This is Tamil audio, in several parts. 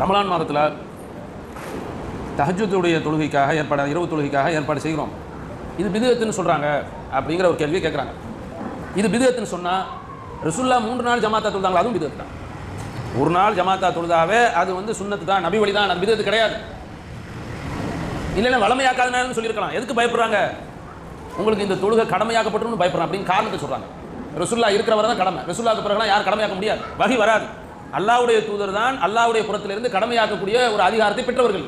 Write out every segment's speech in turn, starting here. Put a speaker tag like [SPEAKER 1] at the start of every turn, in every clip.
[SPEAKER 1] ரமலான் மாதத்தில் தஹஜுடைய தொழுகைக்காக ஏற்பாடு இரவு தொழுகைக்காக ஏற்பாடு செய்கிறோம். இது பிதுகத்துன்னு சொல்கிறாங்க அப்படிங்கிற ஒரு கேள்வியை கேட்குறாங்க இது பிதுகத்துன்னு சொன்னால் ரசுல்லா மூன்று நாள் ஜமாத்தா தொழுதாங்களா? அதுவும் பிதுகத்து தான் ஒரு நாள் ஜமாத்தா தொழுதாவே அது வந்து சுண்ணத்து தான் நபி வழி தான் அது பிதுகத்து கிடையாது. இல்லைன்னா வளமையாக்காதனாலும் சொல்லியிருக்கலாம். எதுக்கு பயப்படுறாங்க? உங்களுக்கு இந்த தொழுகை கடமையாக்கப்பட்டுன்னு பயப்படுறாங்க அப்படின்னு காரணத்தை சொல்கிறாங்க ரசுல்லா இருக்கிறவரை தான் கடமை. ரசுல்லாவுக்கு பிறகுலாம் யாரும் கடமையாக்க முடியாது. வகி வராது. அல்லாவுடைய தூதர் தான் அல்லாவுடைய புறத்திலிருந்து கடமையாக்கக்கூடிய ஒரு அதிகாரத்தை பெற்றவர்கள்.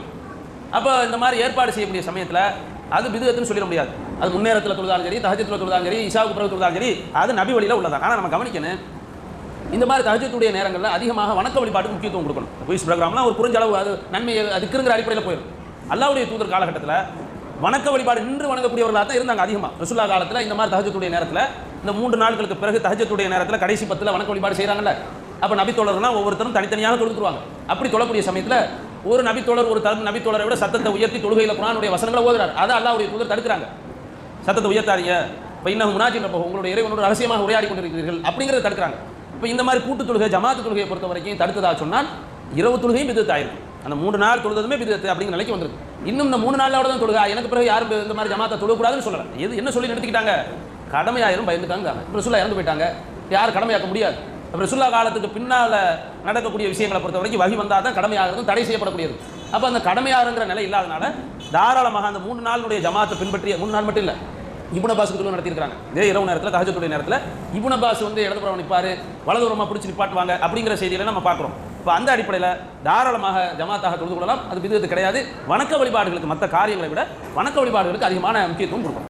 [SPEAKER 1] அப்போ இந்த மாதிரி ஏற்பாடு செய்யக்கூடிய சமயத்தில் அது பிதுகத்துன்னு சொல்லிட முடியாது. அது முன்னேரத்தில் தொழுதாலும் சரி தகஜத்தில் தொழுதாலும் சரி இசாவுக்கு பிறகு தொழுதாலும் சரி அது நபி வழியில் உள்ளதான் ஆனால் நம்ம கவனிக்கணும் இந்த மாதிரி தகஜத்துடைய நேரங்களில் அதிகமாக வணக்க வழிபாட்டுக்கு முக்கியத்துவம் கொடுக்கணும். குயிஸ் ப்ரோக்ராம்லாம் ஒரு புரிஞ்சளவு அது நன்மை அதுக்குங்கிற அடிப்படையில் போயிடும். அல்லாவுடைய தூதர் காலகட்டத்தில் வணக்க வழிபாடு நின்று வணங்கக்கூடியவர்களாக தான் இருந்தாங்க அதிகமாக ரசுல்லா காலத்தில் இந்த மாதிரி தஹஜத்துடைய நேரத்தில் இந்த மூன்று நாட்களுக்கு பிறகு தஹஜத்துடைய நேரத்தில் கடைசி பத்தில் வணக்க வழிபாடு செய்கிறாங்கல்ல அப்போ நபித்தோழர்லாம் ஒவ்வொருத்தரும் தனித்தனியாக தொழுதுருவாங்க அப்படி தொழக்கூடிய சமயத்தில் ஒரு நபித்தோழர் ஒரு தரம் நபித்தோழரை விட சத்தத்தை உயர்த்தி தொழுகையில் குரானுடைய வசனங்களை ஓதுறாரு. அதை அல்லாவுடைய தூதர் தடுக்கிறாங்க. சத்தத்தை உயர்த்தாதீங்க. இப்போ இன்னும் முனாஜின் உங்களுடைய இறைவனோட ரகசியமாக உரையாடி கொண்டிருக்கிறீர்கள் அப்படிங்கிறத தடுக்கிறாங்க. இப்போ இந்த மாதிரி கூட்டு தொழுகை ஜமாத்து தொழுகையை பொறுத்த வரைக்கும் தடுத்ததா சொன்னால் இரவு தொழுகையும் பிதத்து அந்த மூணு நாள் தொழுதுமே பிதத்து அப்படிங்கிற நிலைக்கு வந்திருக்கு. இன்னும் இந்த மூணு நாளோட தான் தொழுகா. எனக்கு பிறகு யாரும் இந்த மாதிரி ஜமாத்தை தொழக்கூடாதுன்னு சொல்லலாம் எது என்ன சொல்லி நிறுத்திக்கிட்டாங்க? கடமையாயிரும் பயந்துட்டாங்க. இப்போ சொல்ல இறந்து போயிட்டாங்க. யார் கடமையாக்க முடியாது. ரசுல்லா காலத்துக்கு பின்னால் நடக்கக்கூடிய விஷயங்களை பொறுத்த வரைக்கும் வகி வந்தால் தான் கடமையாகிறது தடை செய்யப்படக்கூடியது. அப்போ அந்த கடமையாருங்கிற நிலை இல்லாதனால தாராளமாக அந்த மூணு நாளுடைய ஜமாத்தை பின்பற்றிய மூணு நாள் மட்டும் இல்லை இபுன் அப்பாஸ் நடத்தியிருக்கிறாங்க. நடத்தியிருக்காங்க இதே இரவு நேரத்தில் தகஜத்துடைய நேரத்தில் இபுன பாஸ் வந்து இடதுபுறம் நிற்பார் வலதுபுறமாக பிடிச்சி நிப்பாட்டுவாங்க அப்படிங்கிற செய்திகளை நம்ம பார்க்குறோம். இப்போ அந்த அடிப்படையில் தாராளமாக ஜமாத்தாக தொழுது கொள்ளலாம். அது விதத்து கிடையாது. வணக்க வழிபாடுகளுக்கு மற்ற காரியங்களை விட வணக்க வழிபாடுகளுக்கு அதிகமான முக்கியத்துவம் கொடுக்கணும்